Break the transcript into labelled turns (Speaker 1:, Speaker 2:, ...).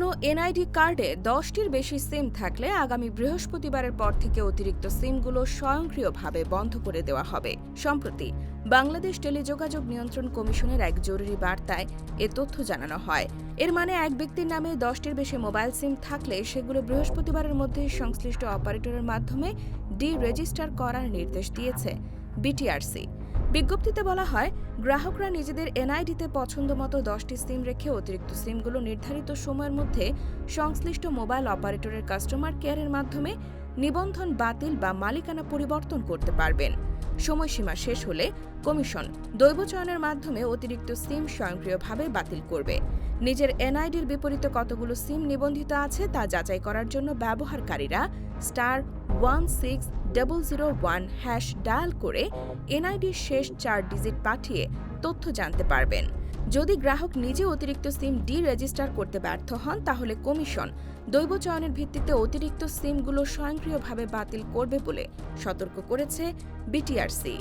Speaker 1: কোনো এনআইডি কার্ডে দশটির বেশি সিম থাকলে আগামী বৃহস্পতিবারের পর থেকে অতিরিক্ত সিমগুলো স্বয়ংক্রিয়ভাবে বন্ধ করে দেওয়া হবে। সম্প্রতি বাংলাদেশ টেলিযোগাযোগ নিয়ন্ত্রণ কমিশনের এক জরুরি বার্তায় এ তথ্য জানানো হয়। এর মানে এক ব্যক্তির নামে দশটির বেশি মোবাইল সিম থাকলে সেগুলো বৃহস্পতিবারের মধ্যে সংশ্লিষ্ট অপারেটরের মাধ্যমে ডি রেজিস্টার করার নির্দেশ দিয়েছে বিটিআরসি। বিজ্ঞপ্তিতে বলা হয়, গ্রাহকরা নিজেদের এনআইডিতে পছন্দ মতো দশটি সিম রেখে অতিরিক্ত সিমগুলো নির্ধারিত সময়ের মধ্যে সংশ্লিষ্ট মোবাইল অপারেটরের কাস্টমার কেয়ারের মাধ্যমে নিবন্ধন বাতিল বা মালিকানা পরিবর্তন করতে পারবেন। সময়সীমা শেষ হলে কমিশন দৈব চয়নের মাধ্যমে অতিরিক্ত সিম স্বয়ংক্রিয়ভাবে বাতিল করবে। নিজের এনআইডির বিপরীতে কতগুলো সিম নিবন্ধিত আছে তা যাচাই করার জন্য ব্যবহারকারীরা star one six double zero one hash dial করে এনআইডির শেষ চার ডিজিট পাঠিয়ে তথ্য জানতে পারবেন। যদি গ্রাহক নিজে অতিরিক্ত সিম ডি রেজিস্টার করতে ব্যর্থ হন, তাহলে কমিশন দৈব চয়নের ভিত্তিতে অতিরিক্ত সিমগুলো স্বয়ংক্রিয়ভাবে বাতিল করবে বলে সতর্ক করেছে বিটিআরসি।